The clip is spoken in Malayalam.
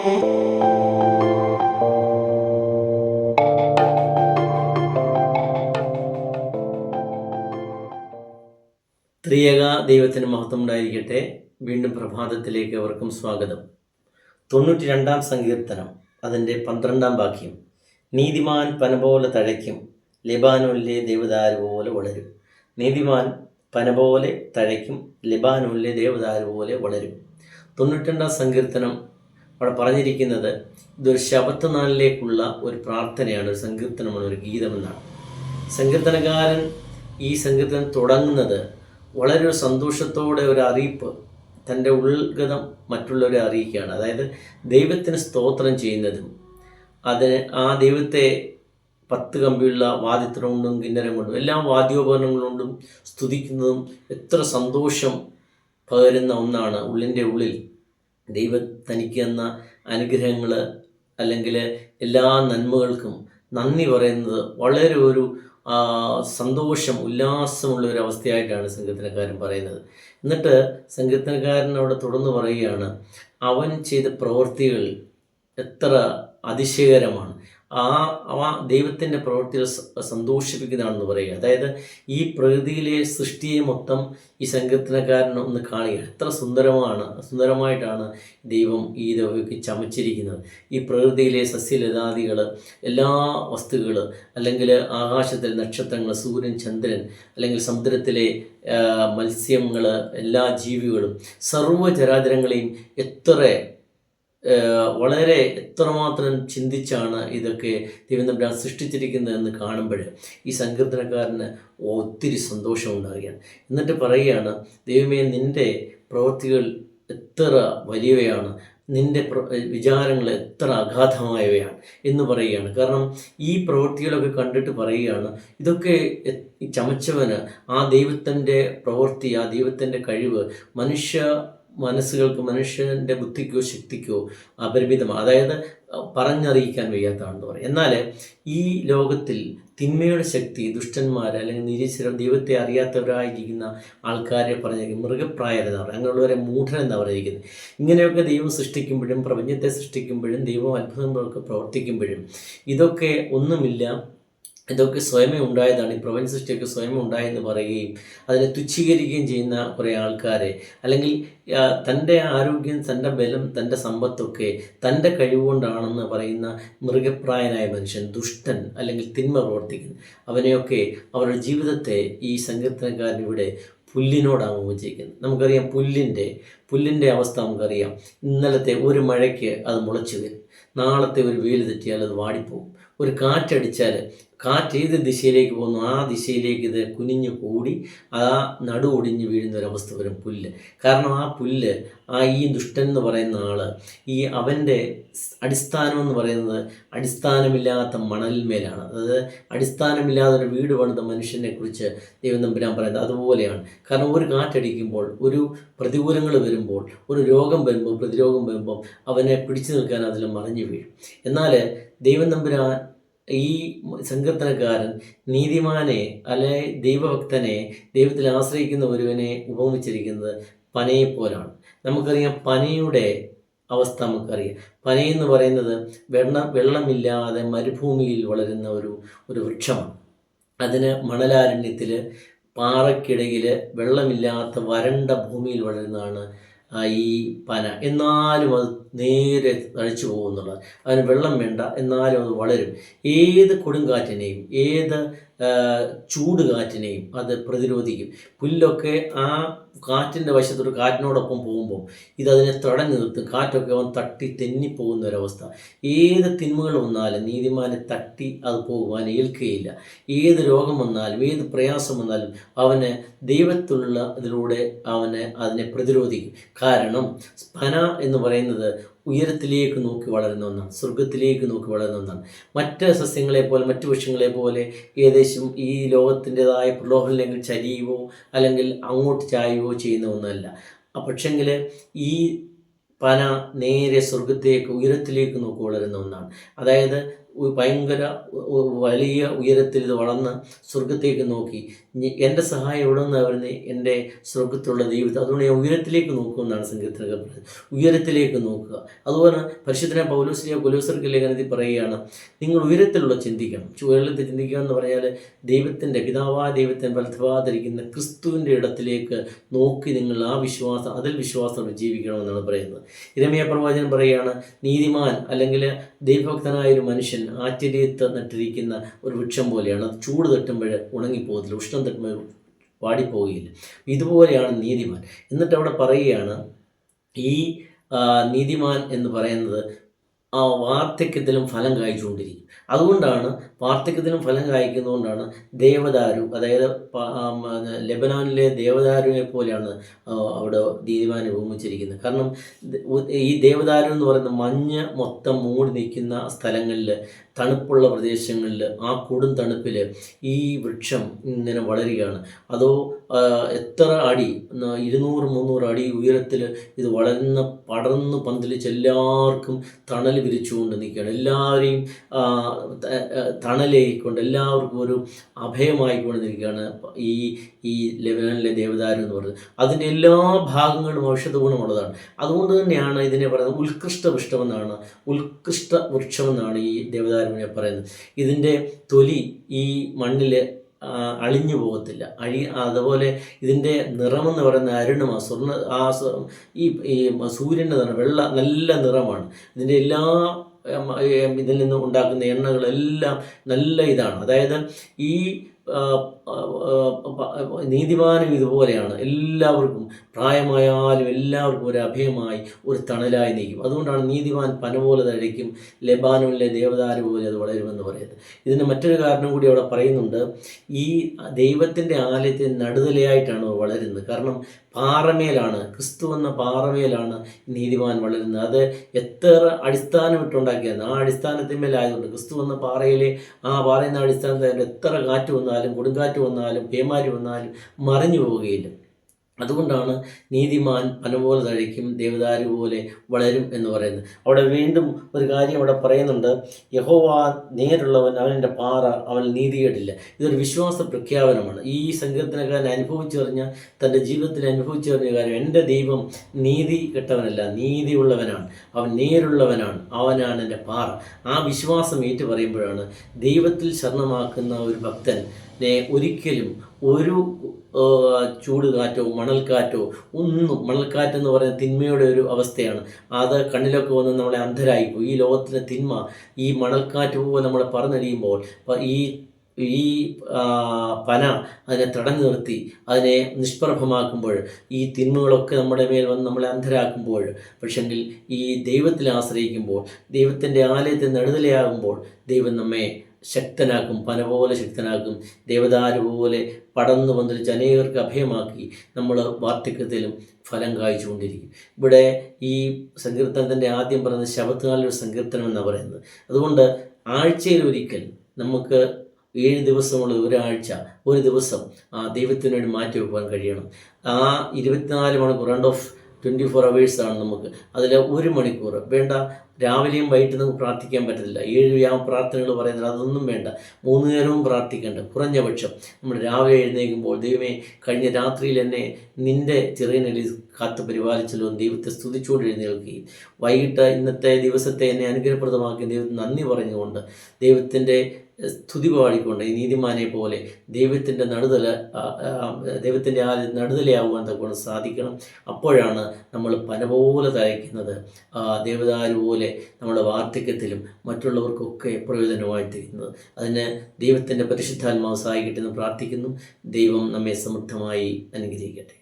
ത്രിയേക ദൈവത്തിന് മഹത്വം ഉണ്ടായിരിക്കട്ടെ വീണ്ടും പ്രഭാതത്തിലേക്ക് അവർക്കും സ്വാഗതം. തൊണ്ണൂറ്റി രണ്ടാം സങ്കീർത്തനം അതിന്റെ പന്ത്രണ്ടാം വാക്യം. നീതിമാൻ പന പോലെ തഴയ്ക്കും ലെബാനോനിലെ ദേവദാരു പോലെ വളരും. നീതിമാൻ പന പോലെ തഴയ്ക്കും ലെബാനോനിലെ ദേവദാരു പോലെ വളരും. തൊണ്ണൂറ്റി രണ്ടാം സങ്കീർത്തനം അവിടെ പറഞ്ഞിരിക്കുന്നത് ഇതൊരു ശബത്ത് നാളിലേക്കുള്ള ഒരു പ്രാർത്ഥനയാണ് ഒരു സങ്കീർത്തനമാണ് ഒരു ഗീതമെന്നാണ്. സങ്കീർത്തനകാരൻ ഈ സങ്കീർത്തനം തുടങ്ങുന്നത് വളരെ ഒരു സന്തോഷത്തോടെ ഒരു അറിയിപ്പ് തന്റെ ഉൾഗതം മറ്റുള്ളവരെ അറിയിക്കുകയാണ്. അതായത് ദൈവത്തിന് സ്തോത്രം ചെയ്യുന്നതും അതിന് ആ ദൈവത്തെ പത്ത് കമ്പിയുള്ള വാദ്യത്രം കൊണ്ടും കിന്നരം കൊണ്ടും എല്ലാ വാദ്യോപകരണങ്ങൾ കൊണ്ടും സ്തുതിക്കുന്നതും എത്ര സന്തോഷം പകരുന്ന ഒന്നാണ് ഉള്ളിന്റെ ഉള്ളിൽ. ദൈവം തനിക്ക് തന്ന അനുഗ്രഹങ്ങൾ അല്ലെങ്കിൽ എല്ലാ നന്മകൾക്കും നന്ദി പറയുന്നത് വളരെ ഒരു സന്തോഷം ഉല്ലാസമുള്ള ഒരു അവസ്ഥയായിട്ടാണ് സങ്കീർത്തനക്കാരൻ പറയുന്നത്. എന്നിട്ട് സങ്കീർത്തനക്കാരൻ അവിടെ തുടർന്ന് പറയുകയാണ് അവൻ ചെയ്ത പ്രവൃത്തികൾ എത്ര അതിശയകരമാണ്. ആ അവ ദൈവത്തിന്റെ പ്രവൃത്തികൾ സന്തോഷിപ്പിക്കുന്നതാണെന്ന് പറയുക. അതായത് ഈ പ്രകൃതിയിലെ സൃഷ്ടിയെ മൊത്തം ഈ സങ്കീർത്തനക്കാരൻ ഒന്ന് കാണുക. എത്ര സുന്ദരമാണ് സുന്ദരമായിട്ടാണ് ദൈവം ഈ ദൈവയ്ക്ക് ചമച്ചിരിക്കുന്നത്. ഈ പ്രകൃതിയിലെ സസ്യലതാദികൾ എല്ലാ വസ്തുക്കൾ അല്ലെങ്കിൽ ആകാശത്തിലെ നക്ഷത്രങ്ങൾ സൂര്യൻ ചന്ദ്രൻ അല്ലെങ്കിൽ സമുദ്രത്തിലെ മത്സ്യങ്ങൾ എല്ലാ ജീവികളും സർവചരാചരങ്ങളെയും എത്ര വളരെ എത്രമാത്രം ചിന്തിച്ചാണ് ഇതൊക്കെ തിരുവനന്തപുരം സൃഷ്ടിച്ചിരിക്കുന്നത് എന്ന് കാണുമ്പോൾ ഈ സങ്കീർത്തനക്കാരന് ഒത്തിരി സന്തോഷമുണ്ടാകുകയാണ്. എന്നിട്ട് പറയുകയാണ് ദൈവമേ നിന്റെ പ്രവൃത്തികൾ എത്ര വലിയവയാണ്. നിന്റെ വിചാരങ്ങൾ എത്ര അഗാധമായവയാണ്. എന്ന് പറയുകയാണ്. കാരണം ഈ പ്രവൃത്തികളൊക്കെ കണ്ടിട്ട് പറയുകയാണ് ഇതൊക്കെ ചമച്ചവന് ആ ദൈവത്തിന്റെ പ്രവൃത്തി ആ ദൈവത്തിന്റെ കഴിവ് മനുഷ്യ മനസ്സുകൾക്ക് മനുഷ്യന്റെ ബുദ്ധിക്കോ ശക്തിക്കോ അപരിമിതമാണ് അതായത് പറഞ്ഞറിയിക്കാൻ വയ്യാത്തതാണെന്ന് പറയും. എന്നാൽ ഈ ലോകത്തിൽ തിന്മയുടെ ശക്തി ദുഷ്ടന്മാർ അല്ലെങ്കിൽ നിരീശ്വരം ദൈവത്തെ അറിയാത്തവരായിരിക്കുന്ന ആൾക്കാരെ പറഞ്ഞിരിക്കും മൃഗപ്രായരെന്ന് പറയും. അങ്ങനെയുള്ളവരെ മൂഢൻ എന്ന് പറഞ്ഞിരിക്കുന്നത് ഇങ്ങനെയൊക്കെ ദൈവം സൃഷ്ടിക്കുമ്പോഴും പ്രപഞ്ചത്തെ സൃഷ്ടിക്കുമ്പോഴും ദൈവം അത്ഭുതങ്ങളൊക്കെ പ്രവർത്തിക്കുമ്പോഴും ഇതൊക്കെ ഒന്നുമില്ല ഇതൊക്കെ സ്വയമേ ഉണ്ടായതാണ്. ഈ പ്രപഞ്ച സൃഷ്ടിയൊക്കെ സ്വയം ഉണ്ടായെന്ന് പറയുകയും അതിനെ തുച്ഛീകരിക്കുകയും ചെയ്യുന്ന കുറേ ആൾക്കാരെ. അല്ലെങ്കിൽ തന്റെ ആരോഗ്യം തന്റെ ബലം തന്റെ സമ്പത്തൊക്കെ തന്റെ കഴിവുകൊണ്ടാണെന്ന് പറയുന്ന മൃഗപ്രായനായ മനുഷ്യൻ ദുഷ്ടൻ അല്ലെങ്കിൽ തിന്മ പ്രവർത്തിക്കുന്നു. അവനെയൊക്കെ അവരുടെ ജീവിതത്തെ ഈ സങ്കീർത്തനക്കാരൻ ഇവിടെ പുല്ലിനോടാണ് ഉപയോഗിച്ചിരിക്കുന്നത് നമുക്കറിയാം പുല്ലിന്റെ പുല്ലിന്റെ അവസ്ഥ നമുക്കറിയാം. ഇന്നലത്തെ ഒരു മഴയ്ക്ക് അത് മുളച്ചു വരും. നാളത്തെ ഒരു വെയിൽ തെറ്റിയാൽ അത് വാടിപ്പോകും. ഒരു കാറ്റടിച്ചാൽ കാറ്റ് ഏത് ദിശയിലേക്ക് പോകുന്നു? ആ ദിശയിലേക്ക് ഇത് കുനിഞ്ഞു കൂടി ആ നടു ഒടിഞ്ഞ് വീഴുന്ന ഒരവസ്ഥ വരും പുല്ല്. കാരണം ആ പുല്ല് ആ ഈ ദുഷ്ടൻ എന്ന് പറയുന്ന ആൾ ഈ അവന്റെ അടിസ്ഥാനം എന്ന് പറയുന്നത് അടിസ്ഥാനമില്ലാത്ത മണലിന്മേലാണ് അതായത് അടിസ്ഥാനമില്ലാതെ ഒരു വീട് പണിത മനുഷ്യനെ കുറിച്ച് ദൈവം തമ്പുരാൻ പറയുന്നത് അതുപോലെയാണ്. കാരണം ഒരു കാറ്റടിക്കുമ്പോൾ ഒരു പ്രതികൂലങ്ങൾ വരുമ്പോൾ ഒരു രോഗം വരുമ്പോൾ പ്രതിരോഗം വരുമ്പോൾ അവനെ പിടിച്ചു നിൽക്കാൻ അതിൽ മറിഞ്ഞു വീഴും. എന്നാൽ ദൈവം തമ്പുരാൻ ഈ സങ്കീർത്തനക്കാരൻ നീതിമാനെ അല്ലെ ദൈവഭക്തനെ ദൈവത്തിൽ ആശ്രയിക്കുന്ന ഒരുവനെ ഉപമിച്ചിരിക്കുന്നത് പനയെ പോലാണ് നമുക്കറിയാം പനയുടെ അവസ്ഥ നമുക്കറിയാം. പനയെന്ന് പറയുന്നത് വെള്ളം വെള്ളമില്ലാതെ മരുഭൂമിയിൽ വളരുന്ന ഒരു ഒരു വൃക്ഷമാണ്. അതിന് മണലാരണ്യത്തിൽ പാറക്കിടയിൽ വെള്ളമില്ലാത്ത വരണ്ട ഭൂമിയിൽ വളരുന്നതാണ് ഈ പന. എന്നാലും അത് നേരെ തഴിച്ചു പോകുന്നുള്ളത് അതിന് വെള്ളം വേണ്ട എന്നാലും അത് വളരും. ഏത് കൊടുങ്കാറ്റിനെയും ഏത് ചൂട് കാറ്റിനെയും അത് പ്രതിരോധിക്കും. പുല്ലൊക്കെ ആ കാറ്റിന്റെ വശത്തോട് കാറ്റിനോടൊപ്പം പോകുമ്പോൾ ഇതതിനെ തടഞ്ഞു നിർത്തും. കാറ്റൊക്കെ അവൻ തട്ടി തെന്നിപ്പോകുന്ന ഒരവസ്ഥ. ഏത് തിന്മകൾ വന്നാലും നീതിമാനെ തട്ടി അത് പോകുവാൻ ഏൽക്കുകയില്ല. ഏത് രോഗം വന്നാലും ഏത് പ്രയാസം വന്നാലും അവനെ ദൈവത്തിലുള്ള ഇതിലൂടെ അവനെ അതിനെ പ്രതിരോധിക്കും. കാരണം സ്പന എന്ന് പറയുന്നത് ഉയരത്തിലേക്ക് നോക്കി വളരുന്ന ഒന്നാണ് സ്വർഗത്തിലേക്ക് നോക്കി വളരുന്ന ഒന്നാണ്. മറ്റ് സസ്യങ്ങളെ പോലെ മറ്റു വൃക്ഷങ്ങളെ പോലെ ഏകദേശം ഈ ലോകത്തിന്റെതായ പ്രലോഭനങ്ങളിൽ ചരിയുവോ അല്ലെങ്കിൽ അങ്ങോട്ട് ചായുവോ ചെയ്യുന്ന ഒന്നല്ല. പക്ഷെങ്കിൽ ഈ പന നേരെ സ്വർഗത്തേക്ക് ഉയരത്തിലേക്ക് നോക്കി വളരുന്ന ഒന്നാണ്. അതായത് ഭയങ്കര വലിയ ഉയരത്തിൽ ഇത് വളർന്ന് സ്വർഗത്തേക്ക് നോക്കി. എന്റെ സഹായം എവിടെ നിന്നാണ് എന്റെ സ്വർഗത്തിലുള്ള ദൈവത്തെ. അതുകൊണ്ട് ഞാൻ ഉയരത്തിലേക്ക് നോക്കുമെന്നാണ് സങ്കീർത്തനകൾ പറയുന്നത് ഉയരത്തിലേക്ക് നോക്കുക. അതുപോലെ പരിശുദ്ധനെ പൗലോസിനെ കൊലോസർക്ക് ലേഖനത്തിൽ പറയുകയാണ് നിങ്ങൾ ഉയരത്തിലുള്ള ചിന്തിക്കണം. ഉയരത്തിൽ ചിന്തിക്കുക എന്ന് പറഞ്ഞാൽ ദൈവത്തിന്റെ പിതാവായ ദൈവത്തിന് വലതുഭാഗത്തിരിക്കുന്ന ക്രിസ്തുവിന്റെ ഇടത്തിലേക്ക് നോക്കി നിങ്ങൾ ആ വിശ്വാസം അതിൽ വിശ്വാസം ജീവിക്കണമെന്നാണ് പറയുന്നത്. ഇരമയ പ്രവാചകൻ പറയുകയാണ് നീതിമാൻ അല്ലെങ്കിൽ ദൈവഭക്തനായ ഒരു മനുഷ്യൻ ആറ്റിരിയത്ത് നട്ടിരിക്കുന്ന ഒരു വൃക്ഷം പോലെയാണ്. അത് ചൂട് തട്ടുമ്പോൾ ഉണങ്ങിപ്പോകത്തില്ല ഉഷ്ണം തട്ടുമ്പോൾ വാടിപ്പോവുകയില്ല ഇതുപോലെയാണ് നീതിമാൻ. എന്നിട്ട് അവിടെ പറയുകയാണ് ഈ നീതിമാൻ എന്ന് പറയുന്നത് വാർദ്ധക്യത്തിലും ഫലം കായ്ച്ചുകൊണ്ടിരിക്കും. അതുകൊണ്ടാണ് വാർദ്ധക്യത്തിലും ഫലം കായ്ക്കുന്നതുകൊണ്ടാണ് ദേവദാരു അതായത് ആ, ലെബനാനിലെ ദേവദാരുവിനെ പോലെയാണ് അവിടെ നീതിമാനെ ഉപമിച്ചിരിക്കുന്നത്. കാരണം ഈ ദേവദാരു എന്ന് പറയുന്ന മഞ്ഞ് മൊത്തം മൂടി നിൽക്കുന്ന സ്ഥലങ്ങളിൽ തണുപ്പുള്ള പ്രദേശങ്ങളിൽ ആ കൊടും തണുപ്പിൽ ഈ വൃക്ഷം ഇങ്ങനെ വളരുകയാണ്. അതോ എത്ര അടി ഇരുന്നൂറ് മുന്നൂറ് അടി ഉയരത്തിൽ ഇത് വളരുന്ന പടർന്ന് പന്തലിച്ച് എല്ലാവർക്കും തണൽ വിരിച്ചുകൊണ്ട് നിൽക്കുകയാണ്. എല്ലാവരെയും തണലേക്കൊണ്ട് എല്ലാവർക്കും ഒരു അഭയമായിക്കൊണ്ട് നിൽക്കുകയാണ് ഈ ഈ ലെബനാനിലെ ദേവദാരം എന്ന് പറയുന്നത്. അതിന്റെ എല്ലാ ഭാഗങ്ങളും ഔഷധ ഗുണമുള്ളതാണ്. അതുകൊണ്ട് തന്നെയാണ് ഇതിനെ പറയുന്നത് ഉത്കൃഷ്ട വൃക്ഷമെന്നാണ് ഉത്കൃഷ്ട വൃക്ഷമെന്നാണ് ഈ ദേവദാരുവിനെ പറയുന്നത്. ഇതിന്റെ തൊലി ഈ മണ്ണിൽ ആ, അളിഞ്ഞു പോകത്തില്ല. അഴി അതുപോലെ ഇതിന്റെ നിറമെന്ന് പറയുന്ന അരുണമ സ്വർണ ആ ഈ ഈ സൂര്യന്റെ നിറം വെള്ള നല്ല നിറമാണ്. ഇതിന്റെ എല്ലാ ഇതിൽ നിന്ന് ഉണ്ടാക്കുന്ന എണ്ണകളെല്ലാം നല്ല ഇതാണ്. അതായത് ഈ നീതിമാനും ഇതുപോലെയാണ്. എല്ലാവർക്കും പ്രായമായാലും എല്ലാവർക്കും ഒരു അഭയമായി ഒരു തണലായി നീക്കും അതുകൊണ്ടാണ് നീതിമാൻ പന പോലെ തഴയ്ക്കും ലബാനുള്ള ദേവദാരു പോലെ അത് വളരുമെന്ന് പറയുന്നത്. ഇതിന് മറ്റൊരു കാരണം കൂടി അവിടെ പറയുന്നുണ്ട്. ഈ ദൈവത്തിന്റെ ആലയത്തിൽ നടുതലയായിട്ടാണ് വളരുന്നത്. കാരണം പാറമേലാണ് ക്രിസ്തു എന്ന പാറമേലാണ് നീതിമാൻ വളരുന്നത്. അത് എത്ര അടിസ്ഥാനം ഇട്ടുണ്ടാക്കിയത് ആ അടിസ്ഥാനത്തിന്മേലായതുകൊണ്ട് ക്രിസ്തു എന്ന പാറയിലെ ആ പാറയുന്ന അടിസ്ഥാനത്തിൽ എത്ര കാറ്റ് വന്നാലും കൊടുങ്കാറ്റ് വന്നാലും പേമാരി വന്നാലും മറിഞ്ഞു പോവുകയില്ല. അതുകൊണ്ടാണ് നീതിമാൻ പന പോലെ തഴയ്ക്കും ദേവദാരു പോലെ വളരും എന്ന് പറയുന്നത്. അവിടെ വീണ്ടും ഒരു കാര്യം അവിടെ പറയുന്നുണ്ട്. യഹോവ നേരുള്ളവൻ അവനെന്റെ പാറ അവൻ നീതികേടില്ല. ഇതൊരു വിശ്വാസ പ്രഖ്യാപനമാണ്. ഈ സങ്കീർത്തനക്കാരൻ അനുഭവിച്ചറിഞ്ഞ തന്റെ ജീവിതത്തിൽ അനുഭവിച്ചറിഞ്ഞ കാര്യം എന്റെ ദൈവം നീതി കെട്ടവനല്ല നീതിയുള്ളവനാണ്. അവൻ നേരുള്ളവനാണ് അവനാണ് എന്റെ പാറ. ആ വിശ്വാസം ഏറ്റു പറയുമ്പോഴാണ് ദൈവത്തിൽ ശരണമാക്കുന്ന ഒരു ഭക്തൻ ഒരിക്കലും ഒരു ചൂട് കാറ്റോ മണൽക്കാറ്റോ ഒന്നും മണൽക്കാറ്റ് എന്ന് പറയുന്ന തിന്മയുടെ ഒരു അവസ്ഥയാണ്. അത് കണ്ണിലൊക്കെ വന്ന് നമ്മളെ അന്ധരായി അന്ധരായിപ്പോയി. ഈ ലോകത്തിലെ തിന്മ ഈ മണൽക്കാറ്റ് പോലെ നമ്മളെ പറഞ്ഞറിയുമ്പോൾ ഈ ഈ പന അതിനെ തടഞ്ഞു നിർത്തി അതിനെ നിഷ്പ്രഭമാക്കുമ്പോൾ ഈ തിന്മകളൊക്കെ നമ്മുടെ മേൽ വന്ന് നമ്മളെ അന്ധരാക്കുമ്പോൾ പക്ഷെങ്കിൽ ഈ ദൈവത്തിൽ ആശ്രയിക്കുമ്പോൾ ദൈവത്തിന്റെ ആലയത്തിൽ നടുതലയാകുമ്പോൾ ദൈവം നമ്മെ ശക്തനാക്കും പന പോലെ ശക്തനാക്കും ദേവദാരു പോലെ പടർന്നു പന്തലിച്ച് അനേകർക്ക് അഭയമാക്കി നമ്മൾ വാർദ്ധക്യത്തിലും ഫലം കായ്ച്ചുകൊണ്ടിരിക്കും. ഇവിടെ ഈ സങ്കീർത്തനത്തിന്റെ ആദ്യം പറയുന്നത് ശബത്തുകാലൊരു സങ്കീർത്തനം എന്നാണ് പറയുന്നത്. അതുകൊണ്ട് ആഴ്ചയിൽ ഒരിക്കൽ നമുക്ക് ഏഴ് ദിവസമുള്ളത് ഒരാഴ്ച ഒരു ദിവസം ആ ദൈവത്തിന് വേണ്ടി മാറ്റി വെക്കാൻ കഴിയണം. ആ ഇരുപത്തിനാല് മണിക്കൂർ റൗണ്ട് ഓഫ് ട്വന്റി ഫോർ ആണ് നമുക്ക്. അതിൽ ഒരു മണിക്കൂർ വേണ്ട. രാവിലെയും വൈകിട്ട് നമുക്ക് പ്രാർത്ഥിക്കാൻ പറ്റത്തില്ല. ഏഴ് വ്യാമ പ്രാർത്ഥനകൾ പറയുന്നത് അതൊന്നും വേണ്ട. മൂന്ന് നേരവും പ്രാർത്ഥിക്കേണ്ട. കുറഞ്ഞ പക്ഷം നമ്മൾ രാവിലെ എഴുന്നേൽക്കുമ്പോൾ ദൈവമേ കഴിഞ്ഞ രാത്രിയിൽ എന്നെ നിന്റെ ചെറിയ കാത്ത് പരിപാലിച്ചല്ലോ ദൈവത്തെ സ്തുതിച്ചുകൊണ്ട് എഴുന്നേൽക്കുകയും വൈകിട്ട് ഇന്നത്തെ ദിവസത്തെ എന്നെ അനുഗ്രഹപ്രദമാക്കി ദൈവത്തിന് നന്ദി പറഞ്ഞുകൊണ്ട് ദൈവത്തിന്റെ സ്തുതി പാടിക്കൊണ്ട് ഈ നീതിമാനെ പോലെ ദൈവത്തിന്റെ നടുതല ദൈവത്തിന്റെ ആ നടുതലയാവുവാൻ തക്കൊണ്ട് സാധിക്കണം. അപ്പോഴാണ് നമ്മൾ പന പോലെ തയ്ക്കുന്നത് ദേവതാരു പോലെ നമ്മുടെ വാർദ്ധക്യത്തിലും മറ്റുള്ളവർക്കൊക്കെ പ്രയോജനമായി തീരുന്നത്. അതിന് ദൈവത്തിന്റെ പരിശുദ്ധാത്മാവ് സഹായിക്കട്ടെ എന്ന് പ്രാർത്ഥിക്കുന്നു. ദൈവം നമ്മെ സമൃദ്ധമായി അനുഗ്രഹിക്കട്ടെ.